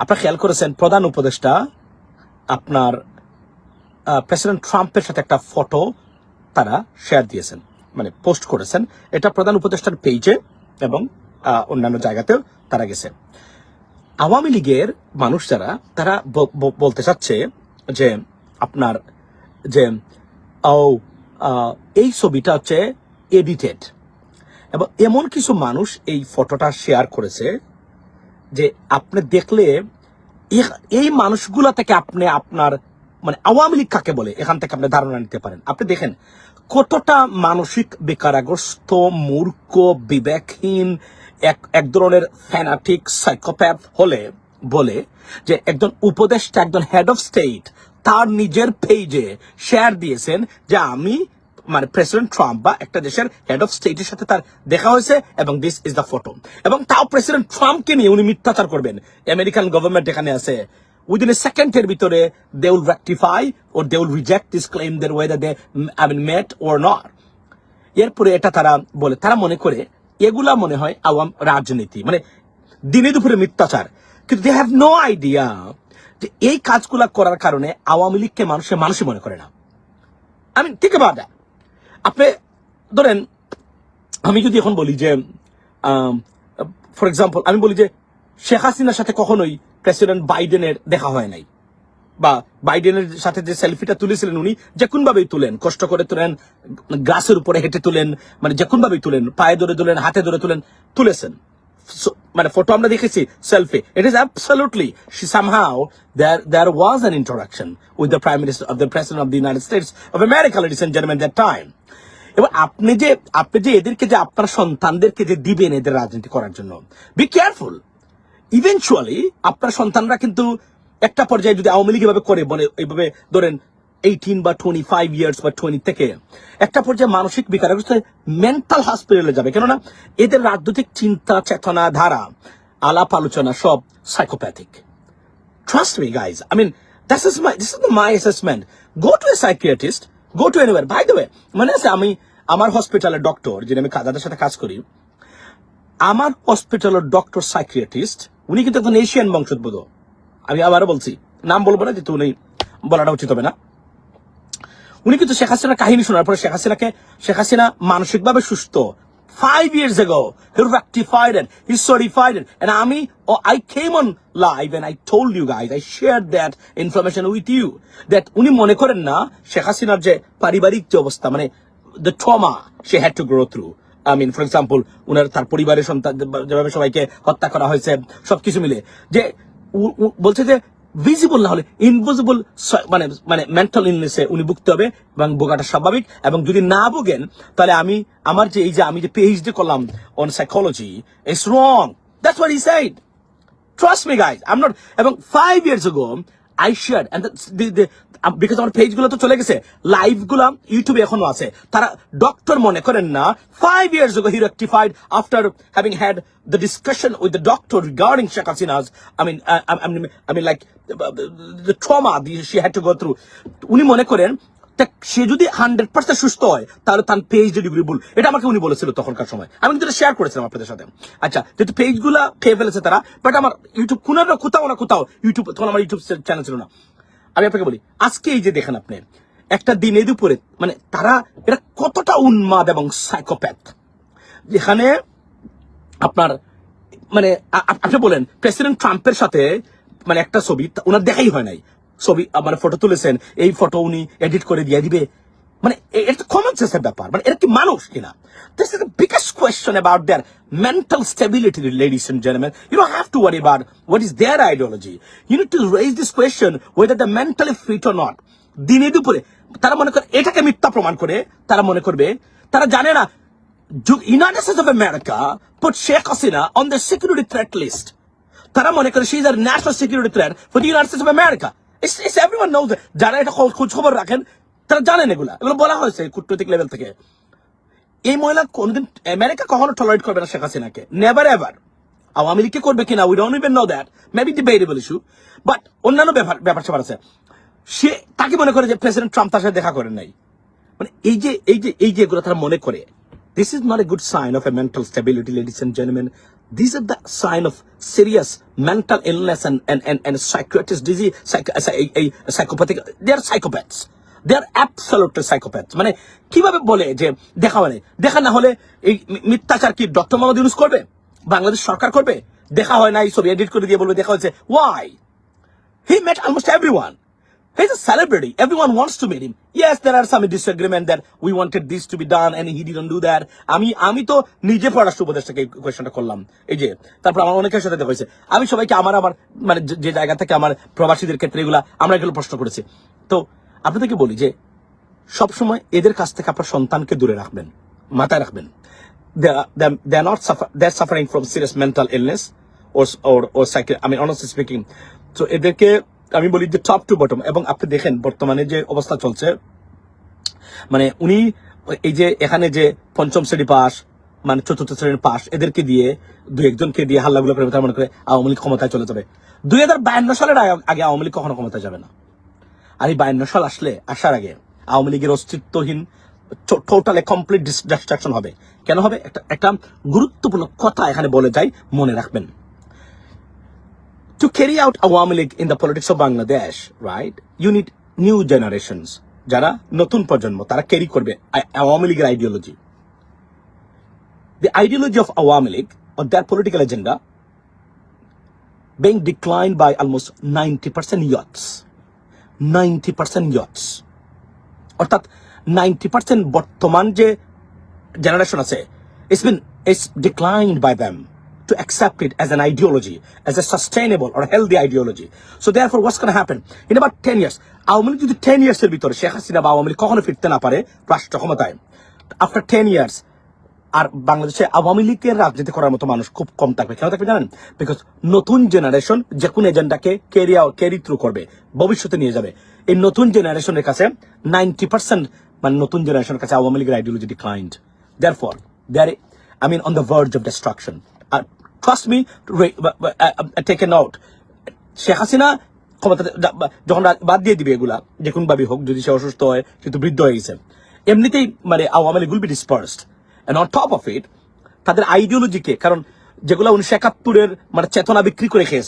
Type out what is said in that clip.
আপনারা খেয়াল করেছেন, প্রধান উপদেষ্টা আপনার প্রেসিডেন্ট ট্রাম্পের সাথে একটা ফটো তারা শেয়ার দিয়েছেন মানে পোস্ট করেছেন। এটা প্রধান উপদেষ্টার পেজে এবং অন্যান্য জায়গাতেও তারা গেছে। আওয়ামী লীগের মানুষ যারা, তারা বলতে চাচ্ছে যে আপনার, যে, ও এই ছবিটা হচ্ছে এডিটেড এবং এমন কিছু মানুষ এই ফটোটা শেয়ার করেছে যে আপনি দেখলে এই মানুষগুলা থেকে আপনি আপনার মানে আওয়ামী লীগ কাকে বলে? এখান থেকে আপনি ধারণা নিতে পারেন। আপনি দেখেন, কতটা মানসিক বেকারাগ্রস্ত, মূর্খ, বিবেকহীন, এক এক ধরনের ফ্যানাটিক সাইকোপ্যাথ হলে, বলে যে একজন উপদেষ্টা, একজন হেড অফ স্টেট তার নিজের পেজে শেয়ার দিয়েছেন যে আমি মানে প্রেসিডেন্ট ট্রাম্প বা একটা দেশের হেড অফ স্টেটের সাথে তার দেখা হয়েছে এবং দিস ইজ দ্য ফটো এবং তাও প্রেসিডেন্ট ট্রাম্পকে নিয়ে উনি মিথ্যাচার করবেন। আমেরিকান গভর্নমেন্ট এখানে আছে। উইদিন এ সেকেন্ডের ভিতরে they will rectify or they will reject this claim there whether they I mean met or not এরপরে এটা তারা বলে, তারা মনে করে এগুলা মনে হয় আওয়াম রাজনীতি মানে দিনে দুপুরে মিথ্যাচার। কিন্তু দে হ্যাভ নো আইডিয়া এই কাজগুলা করার কারণে আওয়ামী লীগকে মানুষের মানুষই মনে করে না। আমি ঠিক that. আপনি ধরেন, আমি যদি এখন বলি যে ফর এক্সাম্পল আমি বলি যে শেখ হাসিনার সাথে কখনোই প্রেসিডেন্ট বাইডেনের দেখা হয় নাই। বা বাইডেনের সাথে যে সেলফিটা তুলেছিলেন উনি, যে কোন ভাবেই তুলেন, কষ্ট করে তুলেন গ্রাসের উপরে হেঁটে তুলেন মানে যে কোন ভাবেই তুলেন, পায়ে ধরে তুলেন, হাতে ধরে তুলেন, তুলেছেন। মানে ফটো আমরা দেখেছি selfie it is absolutely she somehow there there was an interaction with the prime minister of the president of the United States of America ladies and gentleman that time এবার আপনি যে আপনি যে এদেরকে যে, আপনার সন্তানদেরকে যে দিবেন এদের রাজনীতি করার জন্য বি কেয়ারফুল ইভেনচুয়ালি আপনার সন্তানরা কিন্তু একটা পর্যায়ে যদি আওয়ামী লীগ এভাবে করে বলে এইভাবে ধরেন এইটিন বা টোয়েন্টি ফাইভ ইয়ার্স বা টোয়েন্টি থেকে একটা পর্যায়ে মানসিক বিকারগ্রস্ত মেন্টাল হসপিটালে যাবে কেননা এদের রাজনৈতিক চিন্তা চেতনা ধারা আলাপ আলোচনা সব psychopathic trust me guys I mean, this is my this is my assessment. Go to a psychiatrist. Go to anywhere. By the way, মানে আছে আমি আমার হসপিটালের ডক্টর যিনি আমি যাদের সাথে কাজ করি আমার হসপিটালের ডক্টর সাইকিয়াট্রিস্ট উনি কিন্তু একজন এশিয়ান বংশোদ্ভূত আমি আবারও বলছি নাম বলব না যেহেতু উনি বলাটা উচিত হবে না উনি কিন্তু শেখ হাসিনার কাহিনী শোনার পরে শেখ হাসিনাকে, শেখ হাসিনা মানসিকভাবে সুস্থ। ফাইভ ইয়ার্স এগো হি রেকটিফাইড আমি ও আই কেম অন মনে করেন না, শেখ হাসিনার যে পারিবারিক অবস্থা মানে the trauma she had to grow through I for example উনার তার পরিবারের সন্তান, যেভাবে সবাইকে হত্যা করা হয়েছে সব মিলে। যে বলছে যে ভিজিবল না হলে ইনভিজিবল মানে মানে মেন্টাল ইলনেসে উনি ভুগতে হবে এবং ভোগাটা স্বাভাবিক এবং যদি না ভোগেন তাহলে আমি আমার যে এই যে আমি যে পিএইচডি করলাম on psychology it's wrong that's what he said me me, I am not এবং five years ago, I share because আমার পেজগুলো তো চলে গেছে লাইভগুলো ইউটিউবে এখনও আছে। তারা ডক্টর মনে করেন না five years go he rectified after having had the discussion with the doctor regarding Sheikh Hasina's I mean I mean like উনি মনে করেন সে যদি হান্ড্রেড পার্সেন্ট সুস্থ হয়, তাহলে তার পেজ ডিগ্রি ভুল। এটা আমাকে উনি বলেছিল তখনকার সময়। আমি কিন্তু শেয়ার করেছিলাম আপনাদের সাথে। আচ্ছা যেহেতু পেজগুলা খেয়ে ফেলেছে তারা বাট আমার ইউটিউব কোনো কোথাও না কোথাও ইউটিউব তখন আমার ইউটিউব চ্যানেল ছিল না। আমি আপনাকে বলি, আজকে এই যে দেখেন আপনি, একটা দিনে দুপুরে মানে তারা এটা কতটা উন্মাদ এবং সাইকোপ্যাথ যেখানে আপনার মানে আপনি বলেন প্রেসিডেন্ট ট্রাম্পের সাথে মানে একটা ছবি ওনার দেখাই হয় নাই। ছবি মানে ফটো তুলেছেন, এই ফটো উনি এডিট করে দিয়ে দিবে। মানে এটা কমন সেন্সের ব্যাপার। মানে এটা কি মানুষ কিনা? This is the biggest question about their mental stability ladies and gentleman you don't have to worry about what is their ideology you need to raise this question whether the mentally fit or not দিনে দুপুরে তারা মনে করে এটাকে মিথ্যা প্রমাণ করে, তারা মনে করবে, তারা জানে না Ju- United of of America Sheikh Hasina on on security security list তারা মনে করে she is a national security threat for the United States of America. It's everyone যারা এটা খোঁজ খবর রাখেন, তারা জানেন এগুলা। এগুলো বলা হয়েছে কূটনৈতিক লেভেল থেকে। এই মহিলা কোনদিন আমেরিকা কখনো টলারেট করবে না শেখ হাসিনাকে। নেভার এভার আওয়ামী লীগকে করবে কিনা we don't even know that maybe debatable issue but অন্যান্য ব্যাপার ব্যাপার স্যাপার আছে। সে তাকে মনে করে যে প্রেসিডেন্ট ট্রাম্প তার সাথে দেখা করেন নাই। মানে এই যে এই যে এই যে এগুলো তারা মনে করে this is not a good sign of a mental stability ladies and gentleman these are the sign of serious mental illness and and and, and psychiatrist disease psych, a, a, psychopathic they are psychopaths they are absolutely psychopaths মানে কীভাবে বলে যে দেখা মানে দেখা না হলে এই মিথ্যাচার কি ডক্টর মোহাম্মদ ইউনুস করবে বাংলাদেশ সরকার করবে দেখা হয় না এই ছবি এডিট করে দিয়ে বলবে দেখা হয়েছে why He met almost everyone. He's a celebrity. Everyone wants to meet him. Yes, there are some disagreement that we wanted this to be done and he didn't do that. আমি আমি তো নিজে পররাষ্ট্র উপদেষ্টাকে এই কোয়েশনটা করলাম এই যে তারপর আমার অনেকের সাথে দেখা হয়েছে আমি সবাইকে আমার আমার মানে যে- জায়গা থেকে আমার প্রবাসীদের ক্ষেত্রে এগুলা আমরা এগুলো প্রশ্ন করেছি তো আপনাদেরকে বলি যে সবসময় এদের কাছ থেকে আপনার সন্তানকে দূরে রাখবেন মাথায় রাখবেন are not suffer, they're suffering from serious mental illness or or or psychi I mean honestly speaking so এদেরকে আমি বলি যে টপ টু বটম এবং আপনি দেখেন বর্তমানে যে অবস্থা চলছে মানে উনি এই যে এখানে যে পঞ্চম শ্রেণি পাস মানে চতুর্থ শ্রেণির পাস, এদেরকে দিয়ে দুই একজনকে দিয়ে হাল্লাগুলো তার মনে করে আওয়ামী লীগ ক্ষমতায় চলে যাবে। দুই হাজার বায়ান্ন সালের আগে আওয়ামী লীগ কখনো ক্ষমতায় যাবে না। আর এই বায়ান্ন সাল আসলে, আসার আগে আওয়ামী লীগের অস্তিত্বহীন টোটালে কমপ্লিট ডিস্ট্রাকশন হবে। কেন হবে? একটা একটা গুরুত্বপূর্ণ কথা এখানে বলে যাই মনে রাখবেন। To carry out Awami League in the politics of Bangladesh, right, you need new generations. যারা নতুন প্রজন্ম তারা ক্যারি করবে আওয়ামী লীগের ideology The ideology of Awami League or their political agenda being declined by almost 90% yachts. 90% yachts. অর্থাৎ 90% বর্তমান যে generation আছে it's been it's declined by them to accept it as an ideology, as a sustainable or healthy ideology. So therefore, what's going to happen? In about 10 years, Awami League যদি 10 years এর ভিতরে শেখ হাসিনা বা আওয়ামী কখনো ফিরতে না পারে ক্ষমতায়। আফটার 10 years, আর বাংলাদেশে আওয়ামী লীগের রাজনীতি করার মতো মানুষ খুব কম থাকবে। কেন থাকবে জানেন? বিকজ নতুন জেনারেশন যে কোন এজেন্ডাকে ক্যারি ক্যারি থ্রু করবে, ভবিষ্যতে নিয়ে যাবে। এই নতুন জেনারেশনের কাছে নাইনটি পার্সেন্ট মানে নতুন জেনারেশনের কাছে আওয়ামী লীগের ideology declined therefore there I mean on the verge of destruction trust me take a note Sheikh Hasina ক্ষমতা যখন বাদ দিয়ে দিবে এগুলা, যে কোন ভাবে হোক, যদি সে অসুস্থ হয় কিন্তু বৃদ্ধ হয়ে গেছে এমনিতেই মানে Awami League will be dispersed and on top of it তাদের আইডিওলজিকে কারণ যেগুলো উনিশশো একাত্তরের মানে চেতনা বিক্রি করে খেয়েছে।